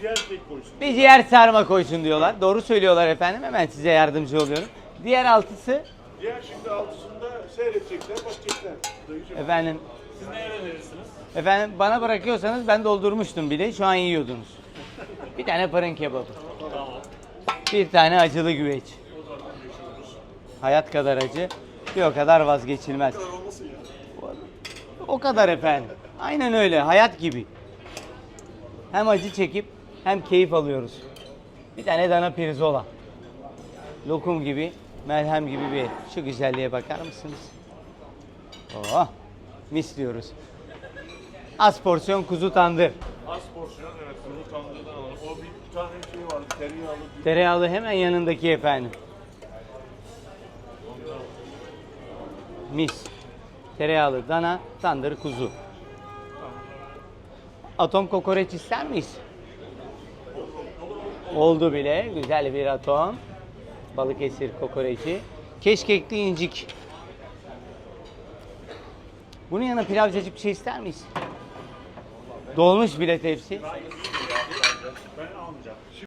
ciğer tek koysun. Bir ciğer sarma koysun diyorlar. Doğru söylüyorlar efendim. Hemen size yardımcı oluyorum. Diğer altısı Diğer şimdi altısında seyredecekler, bakacaklar. Dayıcım. efendim Siz neye verirsiniz? efendim bana bırakıyorsanız ben doldurmuştum bile. Şu an yiyordunuz. Bir tane fırın kebabı. Tamam. Bir tane acılı güveç. Hayat kadar acı, bir o kadar vazgeçilmez. O kadar efendim. Aynen öyle, hayat gibi. Hem acı çekip hem keyif alıyoruz. Bir tane dana pirzola. Lokum gibi, merhem gibi bir et. Şu güzelliğe bakar mısınız? Oh, mis diyoruz. Az porsiyon kuzu tandır. Az porsiyon evet kuzu tandırdan alalım. O bir, tane şey vardı tereyağlı. Tereyağlı hemen yanındaki efendim. Mis. Tereyağlı dana, tandır kuzu. Atom kokoreç ister miyiz? Oldu bile. Güzel bir atom. Balıkesir kokoreçi. Keşkekli incik. Bunun yanına pilav cacık bir şey ister miyiz? Dolmuş bile tepsi. Ben almayacağım.